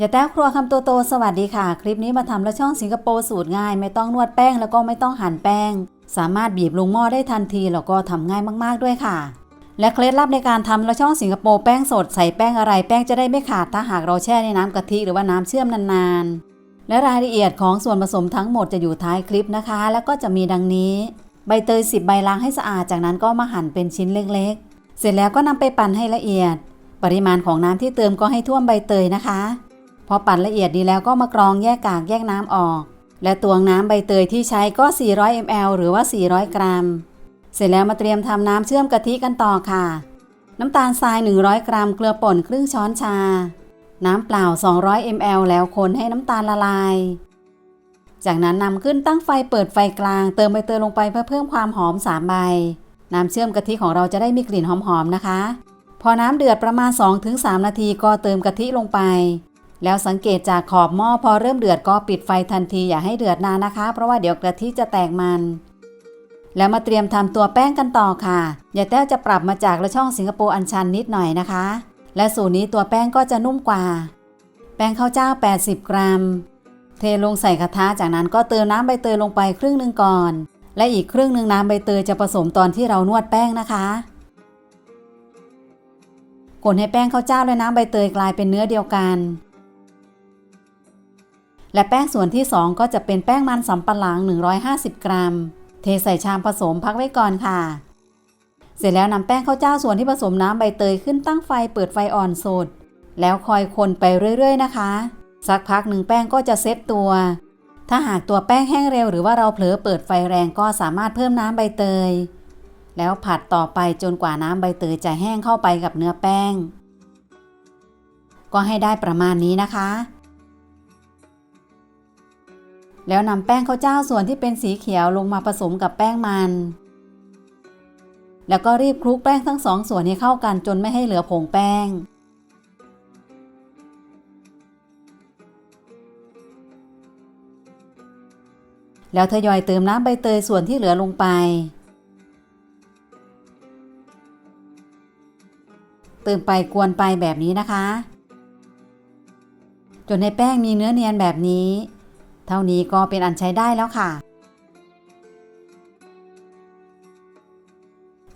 อย่าแต้ครัวคำโตโตสวัสดีค่ะ คลิปนี้มาทำแล้วช่องสิงคโปร์สูตรง่าย ไม่ต้องนวดแป้งแล้วก็ไม่ต้องหั่นแป้ง สามารถบีบลงหม้อได้ทันทีแล้วก็ทำง่ายมากๆด้วยค่ะ และเคล็ดลับในการทำแล้วช่องสิงคโปร์แป้งสดใส่แป้งอะไรแป้งจะได้ไม่ขาดถ้าหากเราแช่ในน้ำกะทิหรือว่าน้ำเชื่อมนานๆ และรายละเอียดของส่วนผสมทั้งหมดจะอยู่ท้ายคลิปนะคะ แล้วก็จะมีดังนี้ ใบเตย10ใบล้างให้สะอาดจากนั้นก็มาหั่นเป็นชิ้นเล็กๆ เสร็จแล้วก็นำไปปั่นให้ละเอียด ปริมาณของน้ำที่เติมก็ให้ท่วมใบเตยนะคะ พอปั่นละเอียดดีแล้วก็มากรองแยกกากแยกน้ำออก และตวงน้ำใบเตยที่ใช้ก็ 400 ml หรือว่า 400 กรัม เสร็จแล้วมาเตรียมทำน้ำเชื่อมกะทิกันต่อค่ะ น้ำตาลทราย 100 กรัม เกลือป่นครึ่งช้อนชา น้ำเปล่า 200 ml แล้วคนให้น้ำตาลละลาย จากนั้นนำขึ้นตั้งไฟเปิดไฟกลาง เติมใบเตยลงไปเพื่อเพิ่มความหอม3ใบ น้ำเชื่อมกะทิของเราจะได้มีกลิ่นหอมๆนะคะ พอน้ำเดือดประมาณ 2-3 นาทีก็เติมกะทิลงไป แล้วสังเกตจากขอบหม้อพอเริ่มเดือดก็ปิดไฟทันทีอย่าให้เดือดนานนะคะ เพราะว่าเดี๋ยวกะทิจะแตกมัน แล้วมาเตรียมทำตัวแป้งกันต่อค่ะอย่าแต้วจะปรับมาจากละช่องสิงคโปร์อันชันนิดหน่อยนะคะ และสูตรนี้ตัวแป้งก็จะนุ่มกว่า แป้งข้าวเจ้า 80 กรัม เทลงใส่กระทะจากนั้นก็เติมน้ำใบเตยลงไปครึ่งหนึ่งก่อน และอีกครึ่งหนึ่งน้ำใบเตยจะผสมตอนที่เรานวดแป้งนะคะคนให้แป้งข้าวเจ้าและน้ำใบเตยกลายเป็นเนื้อเดียวกัน และแป้งส่วนที่ 2 ก็จะเป็นแป้งมันสำปะหลัง 150 กรัม เทใส่ชามผสมพักไว้ก่อนค่ะ เสร็จแล้วนำแป้งข้าวเจ้าส่วนที่ผสมน้ำใบเตยขึ้นตั้งไฟเปิดไฟอ่อนสุดแล้วคอยคนไปเรื่อยๆนะคะ สักพักหนึ่งแป้งก็จะเซตตัว ถ้าหากตัวแป้งแห้งเร็วหรือว่าเราเผลอเปิดไฟแรงก็สามารถเพิ่มน้ำใบเตย แล้วผัดต่อไปจนกว่าน้ำใบเตยจะแห้งเข้าไปกับเนื้อแป้ง ก็ให้ได้ประมาณนี้นะคะ แล้วนำแป้งข้าวเจ้าส่วนที่เป็นสีเขียวลงมาผสมกับแป้งมัน แล้วก็รีบคลุกแป้งทั้งสองส่วนให้เข้ากันจนไม่ให้เหลือผงแป้ง แล้วทยอยเติมน้ำใบเตยส่วนที่เหลือลงไป เติมไปกวนไปแบบนี้นะคะ จนในแป้งมีเนื้อเนียนแบบนี้ เท่านี้ก็เป็นอันใช้ได้แล้วค่ะ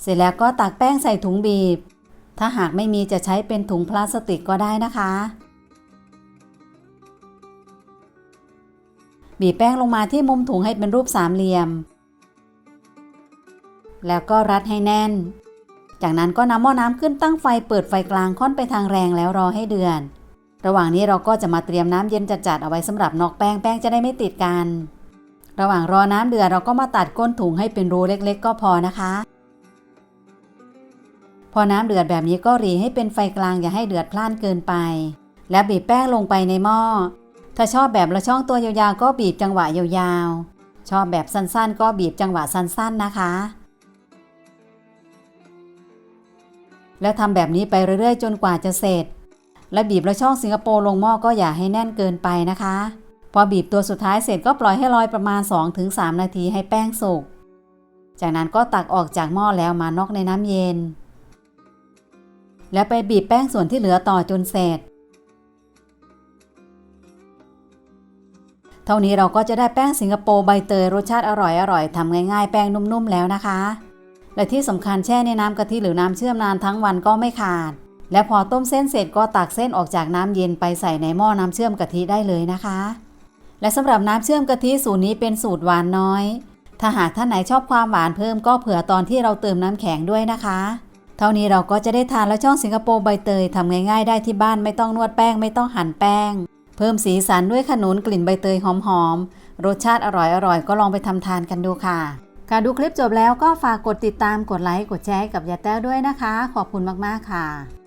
เสร็จแล้วก็ตักแป้งใส่ถุงบีบ ถ้าหากไม่มีจะใช้เป็นถุงพลาสติกก็ได้นะคะ บีบแป้งลงมาที่มุมถุงให้เป็นรูปสามเหลี่ยม แล้วก็รัดให้แน่น จากนั้นก็นำหม้อน้ำขึ้นตั้งไฟเปิดไฟกลางค่อนไปทางแรงแล้วรอให้เดือด ระหว่างนี้เราก็จะมาเตรียมน้ำเย็นจัดๆเอาไว้สำหรับนอกแป้งแป้งจะได้ไม่ติดกัน ระหว่างรอน้ำเดือดเราก็มาตัดก้นถุงให้เป็นรูเล็ก ๆ ก็พอนะคะ พอน้ำเดือดแบบนี้ก็รีให้เป็นไฟกลางอย่าให้เดือดพล่านเกินไป และบีบแป้งลงไปในหม้อ ถ้าชอบแบบละช่องตัวยาวๆก็บีบจังหวะยาวๆ ชอบแบบสั้นๆ ก็บีบจังหวะสั้นๆนะคะ แล้วทำแบบนี้ไปเรื่อยๆ จนกว่าจะเสร็จ และบีบละช่องสิงคโปร์ลงหม้อก็อย่าให้แน่นเกินไปนะคะ พอบีบตัวสุดท้ายเสร็จก็ปล่อยให้ลอยประมาณ 2-3 นาทีให้แป้งสุก จากนั้นก็ตักออกจากหม้อแล้วมานอกในน้ำเย็น แล้วไปบีบแป้งส่วนที่เหลือต่อจนเสร็จ เท่านี้เราก็จะได้แป้งสิงคโปร์ใบเตยรสชาติอร่อยอร่อยทำง่ายๆ แป้งนุ่มๆแล้วนะคะ และที่สำคัญแช่ในน้ำกะทิหรือน้ำเชื่อมนานทั้งวันก็ไม่ขาด และพอต้มเส้นเสร็จก็ตักเส้นออกจากน้ำเย็นไปใส่ในหม้อน้ำเชื่อมกะทิได้เลยนะคะ และสำหรับน้ำเชื่อมกะทิสูตรนี้เป็นสูตรหวานน้อย ถ้าหากท่านไหนชอบความหวานเพิ่มก็เผื่อตอนที่เราเติมน้ำแข็งด้วยนะคะ เท่านี้เราก็จะได้ทานแล้วช่องสิงคโปร์ใบเตยทำง่ายๆได้ที่บ้านไม่ต้องนวดแป้งไม่ต้องหั่นแป้ง เพิ่มสีสันด้วยขนุนกลิ่นใบเตยหอมๆรสชาติอร่อยๆก็ลองไปทำทานกันดูค่ะค่ะดูคลิปจบแล้วก็ฝากกดติดตามกดไลค์กดแชร์กับยาแต้วด้วยนะคะ ขอบคุณมากๆค่ะ